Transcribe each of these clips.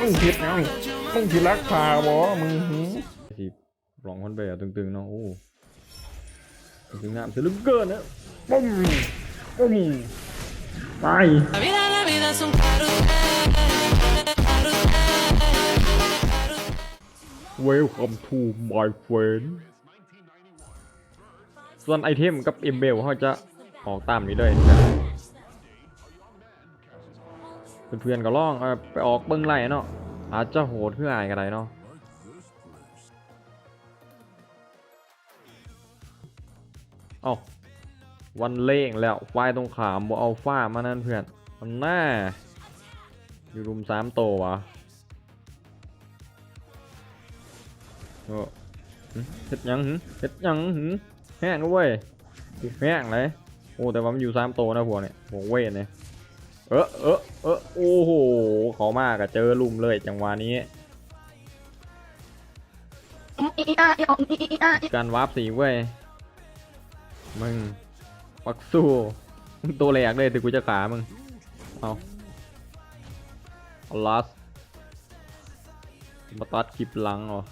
มึงผิดยังมึงผิดรักพาบ่มึงหือสิลองคนไปอะตึงๆเนาะโอ้ตึงงามเสียเหลือเกินนะปุ้มปุ้มตาย La vida, la vida es un carrusel. Welcome to my friend ส่วนไอเทมกับเอมเบลเขาจะออกตามนี้เลย เพื่อนๆก็ล่องอไปออกเบิ้งไล่เนาะอาจจะโหดขึ้นอายกันไรเนาะเอาวันเล่งแล้วไฟตรงขามบ่เอาฟ้ามานั่นเพื่อนมันหน้าอยู่รุมสามโตวะโอ้เฮ็ดยังหึเฮ็ดยังหึแห้งด้วยแห้งเลยโอ้แต่ว่ามันอยู่สามโตนะพวกเนี่ยพวกเวทเนี่ย เออเออเออโอ้โหเขามากอะเจอลุมเลยจังหวะนี้ การวาร์ปสีเว้ย มึงปักสู้มึงตัวแหลกเลยถึงกูจะขามึง เอาเอาลัสมาตัดคลิปหลังเหรอ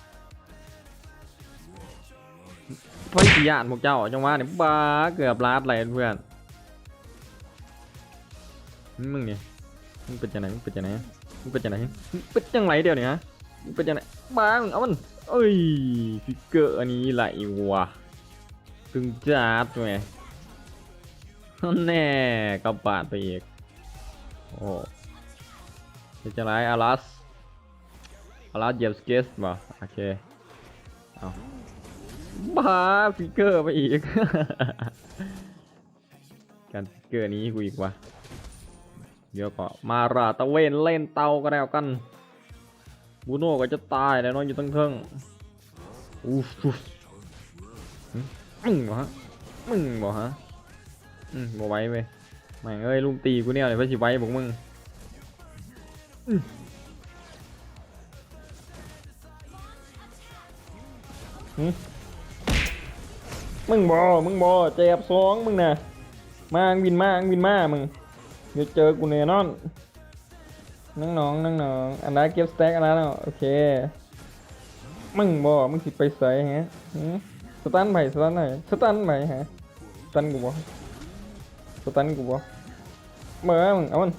ไฟสียานพวกเจ้าจังหวะเนี่ยบ้าเกือบลาดอะไรเพื่อน มึงเนี่ยมึงเป็นจังไหนมึงเป็นจังไหนมึงเป็นจังไหนมึงเป็นจังไรเดียวเนี่ยฮะมึงเป็นจังไหนบ้ามึงเอามันเอ้ยฟิกเกอร์อันนี้ไหลวะตึงจัดไงแน่กระบาดไปอีกโอ้เป็นจังไรอารัสอารัสเหยียบสเกสบ่โอเคเอาบ้าฟิกเกอร์ไปอีก การฟิกเกอร์นี้กูอีกวะ เดี๋ยวก็มาราตะเวนเล่นเตาก็แล้วกันบูโน่ก็จะตายแล้วนองอยู่ตั้งเทิงอู้ฟูหึมึงบ่ฮะมึงบ่ฮะอืมบ่ไว้เว้ยแม่งเอ้ยลุมตีกูเนี่ยเลยเพื่อสิไว้บอกมึงอืมหึมึงบอมึงบอเจ็บสองมึงนะมาอังวินมาอังวินมามึง เดี๋ยวเจอกูแน่นอนน้องน้องน้องน้องอันนั้นเก็บสแต็กอันนั้นโอเคมึงบอมึงสิไปใส่ฮะสตันไปสตันไหนสตันไปฮะสตันกูบอสตันกูบอเมื่อมึงเอามัน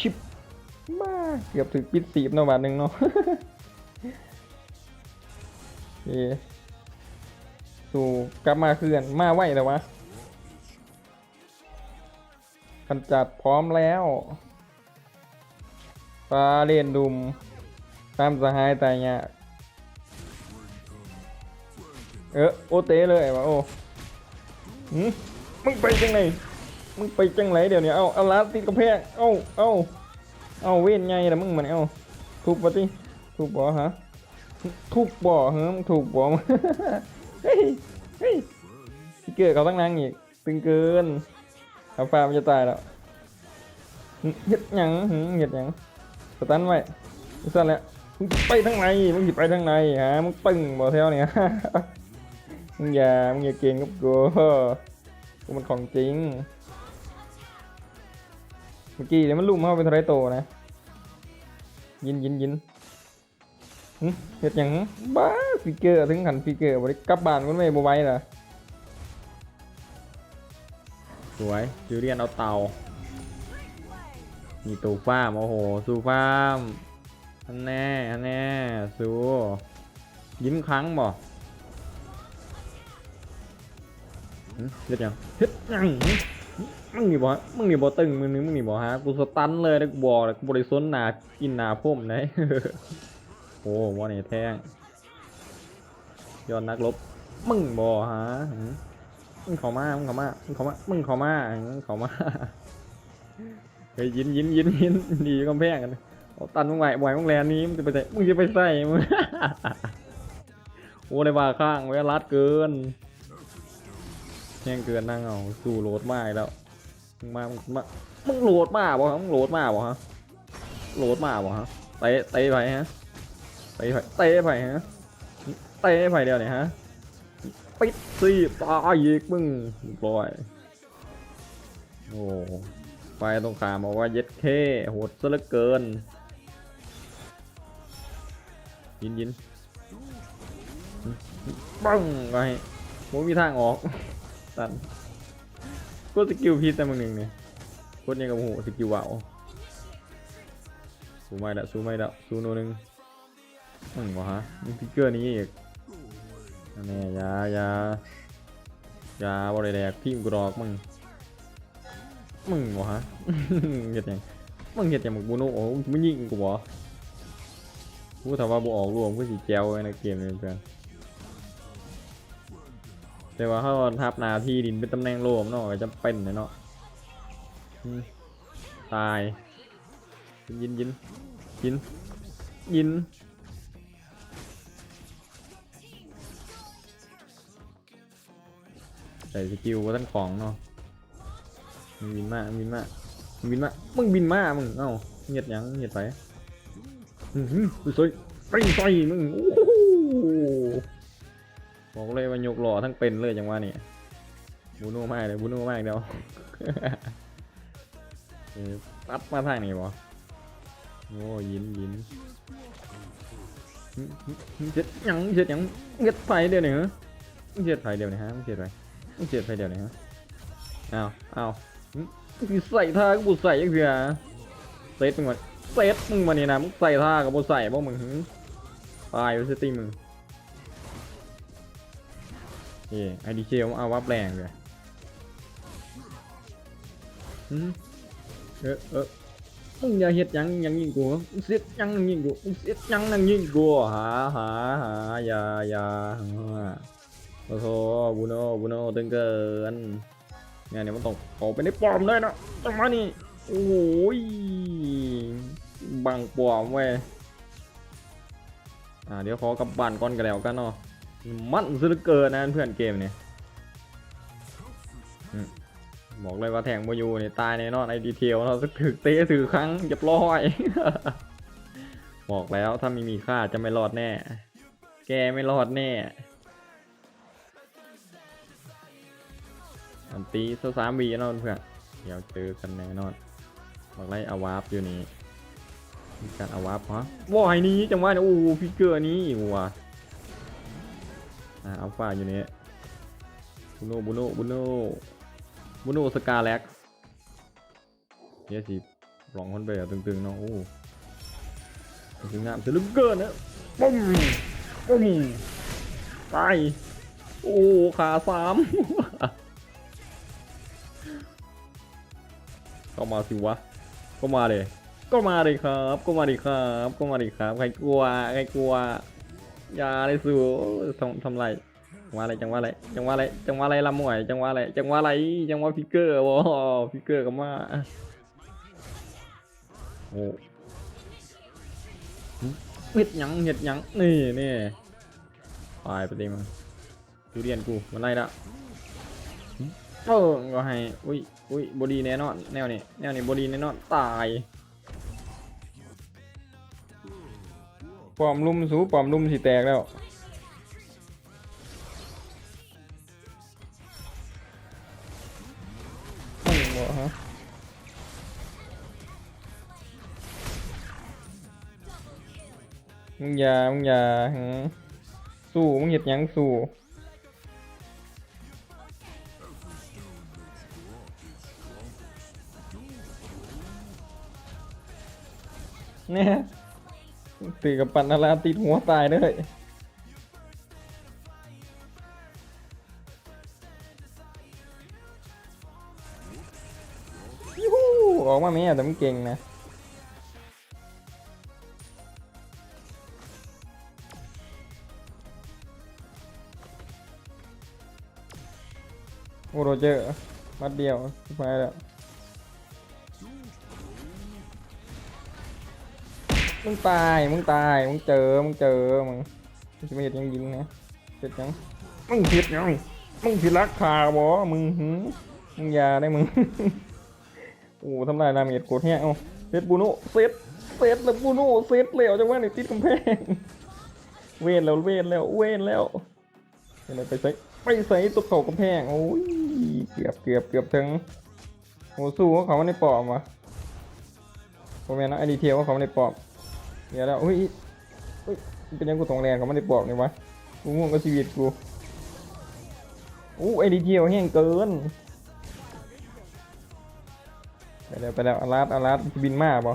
ชิบมาเกือบถึงปิดสีบนาะบาทหนึ่งเนาะโอสู่กลับมาเคื่อนมาไหวแต่วะ กำจัดพร้อมแล้วปลาเลียนดุม ตามสหายตายยากเออโอเตเลยวะโอ้หืมมึงไปจังไหนมึงไปจังไหนเดี๋ยวนี้เอาเอาลาติดกระแพงเอาเอาเอาเว้นไงล่ะมึงมันเอาทุบปะติทุบบ่ฮะทุบบ่ฮะมึงทุบบ่เฮ้ยเฮ้ยพี่เกิดเขาตั้งนางอีกตึงเกิน เอาฟ้ามันจะตายแล้วหึเฮ็ดหยังหึเฮ็ดหยังสตันไว้สั่นแล้วมึงไปทางไหนมึงสิบไปทางไหนฮะมึงปึ้งบ่แถวเนี่ยมึงอย่ามึงอย่าเก่งกับกูกูมันของจริงเมื่อกี้เดี๋ยมันลุ่มเข้าเป็นทรายโตนะยินยินยินหึเฮ็ดหยังบ้าฟิกเกอร์ถึงขันฟิกเกอร์บ่ได้กลับบ้านมันไม่บ่ไหวล่ สวยจูเรียนเอาเตามีตูฟ้ามโอ้โหสูฟ้ามอันแน่อันแน่สูยิ้มครั้งบ่หึเฮ็ดหยังเฮ็ดยังมึงนี่บ่มึงนี่บ่ตึงมึงนี่มึงนี่บ่ฮะกูสตันเลยนะกูบอกเลยกูบ่ได้สนหนากินหนาพุ่มไหนโอ้วอนี่แท่งยอดนักรบมึงบอฮะ มึงขามา มึงขามา มึงขามา มึงขามา มึงขามา เฮ้ยยินยินยินยินดีกำแพงกันเอาตันมึงไหวไหวมึงแลนนี้มึงจะไปใส่ มึงจะไปใส่มึงโอ้เลยว่าข้างไว้รัดเกินแห้งเกินนั่งเอาสู้โหลดมากแล้ว มึงมา มึงมามึงโหลดมาบ่ฮะมึงโหลดมาบ่ฮะ โหลดมาบ่ฮะ เตะ เตะไปฮะ เตะไป เตะไปฮะ เตะไปเดียวเนี่ยฮะ ปิดสิตายอีกมึงร้อยโอ้ไฟตรงขามบอกว่าเย็ดเคโหดซะเหลือเกิน ยินยินปังไปโมมีทางออกตันกดสกิลพีแต่มึงหนึ่งเนี่ยกดยังกับโหสกิลว่าวสู้ไม่ละสู้ไม่ละสู้โนหนึ่งมึงวะฮะมึงพิกเกอร์นี้อีก อันแน่ยายายาบริแดกทีมกูดอกมึง มึงวะฮะเห็ดยังมึงเห็ดยังมึงบูโนโอ้มึงยิงกูบ่กูถามว่าบ่ออกรวมกูสิแจวไว้ในเกมนี้เพื่อนแต่ว่าเขาทับนาที่ดินเป็นตำแหน่งโลมเนาะจะเป็นเนาะตายยินยินยินยิน ใส่สกิลว่าท่านของเนาะมึงบินมามึงบินมามึงบินมามึงบินมามึงเอ้าเงียดยังเงียดไปอือหือสวยไปใส่มึงโอ้โหบอกเลยว่ายกหล่อทั้งเป็นเลยจังหวะนี้บูโน่มากเลยบูโน่มากเดียวเออตัดมาทางนี้บ่โอ้ยินยินหึหึหึเจ็ดยังเจ็ดยังเจ็ดไฟเดียวนี่ฮะมึงเจ็ดไฟเดียวนี่ฮะเจ็ดไฟ มึงเจ็ดไฟเดี๋ยวนี่ฮะอ้าวอ้าวหึมึงใส่ท่ากูใส่ยังเสียเซตมึงมาเซตมึงมานี่นะมึงใส่ท่ากับกูใส่บ่มึงตายไปสติมึงเอ้ไอดีเชลเอาวับแรงเลยเออเออมึงอย่าเฮ็ดยังยังยิงกูมึงเสียยังยิงกูมึงเสียยังนั่งยิงกูหาหาหาอย่าอย่า โอ้โหบูโน่บูโน่ตึงเกินเนี่ยเนี่ยมันต้องออกไปในปอมเลยนะจังหวะนี้โอ้ยบังปอมเว้ยอ่าเดี๋ยวขอกลับบ้านก่อนกันแล้วกันเนาะมันซะเหลือเกินนะเพื่อนเกมเนี่ยบอกเลยว่าแทงโมยูนี่ตายแน่นอนไอดีเทลเราสักถึกเตะถือครั้งเรียบร้อย บอกแล้วถ้าไม่มีค่าจะไม่รอดแน่ แกไม่รอดแน่ อันตีสสามวีนอนเพื่อนเดี๋ยวเจอกันแน่นอนบอกไล่อาวาฟอยู่นี่มีการอาวาฟฮะว่ายนี้จังหวะนี้โอ้ฟิกเกอร์นี้อีกว่ะอ่าอัลฟาอยู่นี่บุโนบุโนบุโนมูนูสกาแล็กเยสิลองคนไปอะตึงๆเนาะโอ้ตึงงามจะลึกเกินนะปุ้มปุ้มตายโอ้ขาสาม ก็มาสิวะ ก็มาเลย ก็มาเลยครับ ก็มาดิครับ ก็มาดิครับ ใครกลัว ใครกลัว อย่าเลยสูทำทำไรจังหวะอะไร จังหวะอะไร จังหวะอะไร จังหวะอะไรลำหมวยจังหวะอะไร จังหวะอะไร จังหวะฟิกเกอร์วอฟิกเกอร์ก็มาโอ้เห็ดยังเห็ดยังนี่นี่ตายไปดิมึงดูเรียนกูมันไล่ละ เออก็ให้ อุ้ยอุ้ยบอดีแน่นอน แนวนี้แนวนี้บอดีแน่นอน ตายปอมลุมสูปอมลุมสิแตกแล้วม่บ่ฮะมึงอย่ามึงอย่าสู้ มึงเห็ดยังสู้ เนี่ยตีกับปันนาราติดหัวตายเลยยูฮูออกมาไหมอะแต่มึงเก่งนะโอ้โรเจอร์มัดเดียวไปแล้ว มึงตาย มึงตาย มึงเจอ มึงเจอ มึงจะไม่เห็นยังยิงนะเจ็ดยังมึงผิดยังมึงผิดรักคาบอมึงหึมึงยาได้มึง โอ้ทำลายดาเมจโกดแฮะเอาเซตบูโน่เซตเซตแล้วบูโน่เซตแล้วจังว่าในติดกำแพง เวนแล้วเวนแล้วเวนแล้วไปเลยไปใส่ไปใส่ตัวเขากำแพง โอ้ย เกือบเกือบเกือบถึงโอ้สู้เขาในปอมวะผมแม่นนะไอดีเทลว่าเขาในปอม เดี๋ยแล้วอุ้ยอุ้ยเป็นยังกูตรงแรงเขาไม่ได้บอกนี่วะกูง่วงกับชีวิตกูอู้ไอ้ดีเจียวแห้งเกินไปแล้วไปแล้วอาราดอาราดบินมาบ่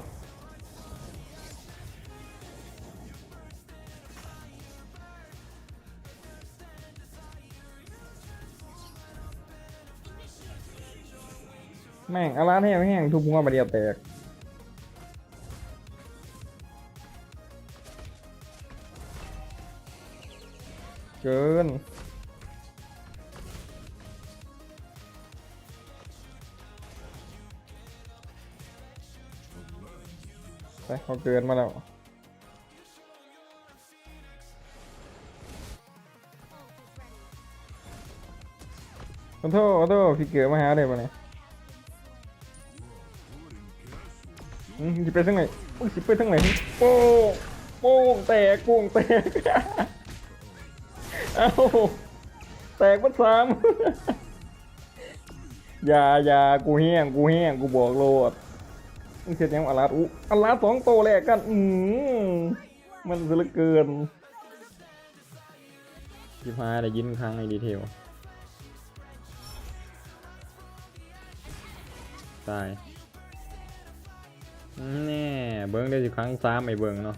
แม่งอาราดแห้งแห้งทุบหัวบาเดียวแตก เกินไปเขาเกินมาแล้วขอโทษขอโทษพี่เกิดมาหาได้ปะเนี่ยอืมสิไปทางไหนอุ้ยสิไปทางไหนโป้งโป้งแตกโป้งแตก เอ้าแตกมันสามอย่าอย่ากูแห้งกูแห้งกูบอกโลดมึงเสร็จยังอลาดอุอลาดสองโตวแรกกัน อืมมันเหลือเกินยิบหาได้ยินครั้งในดีเทลตายแน่เบิ้งได้สิครั้งสามไอ้เบิ้งเนาะ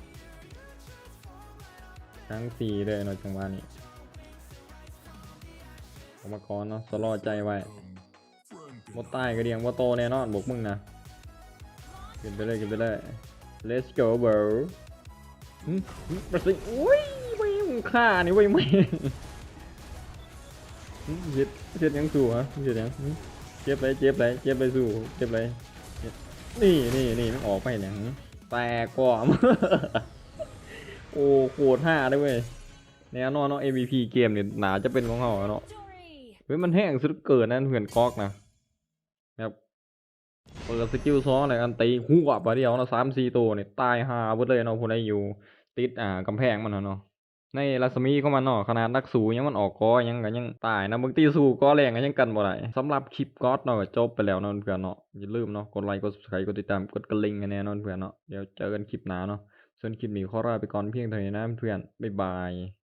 ครั้งสี่เลยเนาะจังหวะนี้ รรมกรเนาะสลอใจไว้บ่ใต้ก็เดียงบ่โตแน่นอนบอกมึงนะกินไปเลยกินไปเลย let's go bro หึหึมาสิอุ้ยไม่มึงฆ่านี่เว้ยไม่หึเจ็ดเจ็ดยังสู้ฮะเจ็ดยังหึเจ็บเลยเจ็บเลยเจ็บเลยสู้เจ็บเลยเจ็บนี่นี่นี่มันออกไปเนี่ยหึแตกก่อมโอ้โคตรห้าด้วยเว้ยแน่นอนเนาะ MVP เกมเนี่ยหนาจะเป็นของเขาอะเนาะ เฮ้ยมันแห้งสุดเกินนั่นเพื่อนก๊อกนะแบบเปิดสกิลซ้อนอะไรกันตีหัวปะเดียวนะสามสี่ตัวเนี่ยตายหาเบิดเลยเนาะผู้ใดอยู่ ติดอ่ากำแพงมันเนาะในรัศมีของมันเนาะขนาดนักสูยังมันออกกอยังก็ยังตายนะบางทีสู้กอแรงก็ยังกันบ่ได้สำหรับคลิปก๊อตเนาะจบไปแล้วเนาะเพื่อนเนาะอย่าลืมเนาะกดไลค์กด subscribe กดติดตามกดกระลิ่งกันแน่นอนเพื่อนเนาะเดี๋ยวเจอกันคลิปหน้าเนาะส่วนคลิปนี้ขอลาไปก่อนเพียงเท่านี้นะเพื่อนบ๊ายบาย